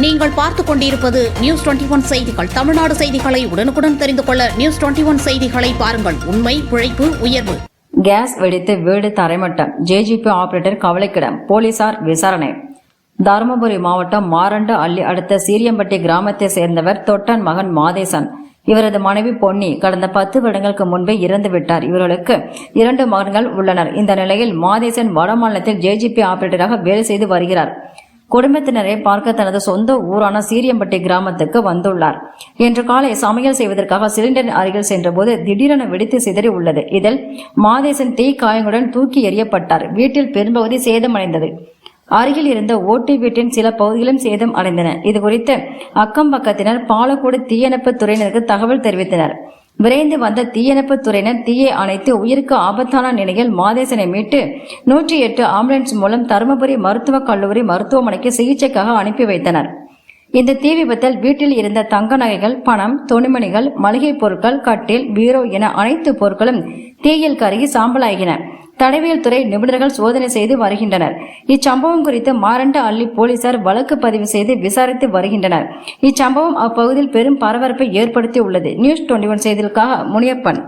நீங்கள் பார்த்துக் கொண்டிருப்பது நியூஸ் டுவெண்டி ஒன் செய்திகள். தமிழ்நாடு செய்திகளை உடனுக்குடன் தெரிந்து கொள்ள நியூஸ் டுவெண்டி ஒன் செய்திகளை பாருங்கள். உண்மை உழைப்பு உயர்வு. கேஸ் வெடித்து வீடு தரைமட்டம். JGP operator கவலைக்கிடம். போலீசார் விசாரணை. தருமபுரி மாவட்டம் மாரண்டு அள்ளி அடுத்த சீரியம்பட்டி கிராமத்தை சேர்ந்தவர் தொட்டன் மகன் மாதேசன். இவரது மனைவி பொன்னி கடந்த பத்து வருடங்களுக்கு முன்பே இறந்து விட்டார். இவர்களுக்கு இரண்டு மகன்கள் உள்ளனர். இந்த நிலையில் மாதேசன் வடமாநிலத்தில் ஜேஜிபி ஆபரேட்டராக வேலை செய்து வருகிறார். குடும்பத்தினரை பார்க்க தனது சொந்த ஊரான சீரியம்பட்டி கிராமத்துக்கு வந்துள்ளார். இன்று காலை சமையல் செய்வதற்காக சிலிண்டர் அருகில் சென்றபோது திடீரென வெடித்து சிதறி உள்ளது. இதில் மாதேசன் தீ காயங்களுடன் தூக்கி எறியப்பட்டார். வீட்டில் பெரும்பகுதி சேதமடைந்தது அருகில் இருந்த ஓட்டி வீட்டின் சில பகுதிகளும் சேதம் அடைந்தன. இது குறித்து அக்கம் பக்கத்தினர் பாலக்கோடு தீயணைப்பு துறையினருக்கு தகவல் தெரிவித்தனர். விரைந்து வந்த தீயணைப்பு துறையினர் தீயை அணைத்து உயிருக்கு ஆபத்தான நிலையில் மாதேசனை மீட்டு நூற்றி எட்டு ஆம்புலன்ஸ் மூலம் தருமபுரி மருத்துவக் கல்லூரி மருத்துவமனைக்கு சிகிச்சைக்காக அனுப்பி வைத்தனர். இந்த தீ விபத்தில் வீட்டில் இருந்த தங்க நகைகள் பணம் துணிமணிகள் மளிகை பொருட்கள் கட்டில் பீரோ என அனைத்து பொருட்களும் தீயில் கருகி சாம்பலாகின. தடவியல் துறை நிபுணர்கள் சோதனை செய்து வருகின்றனர். இச்சம்பவம் குறித்து மாரண்ட அள்ளி போலீசார் வழக்கு பதிவு செய்து விசாரித்து வருகின்றனர். இச்சம்பவம் அப்பகுதியில் பெரும் பரபரப்பை ஏற்படுத்தி உள்ளது நியூஸ் டுவெண்டி ஒன் செய்திகளுக்காக முனியப்பன்.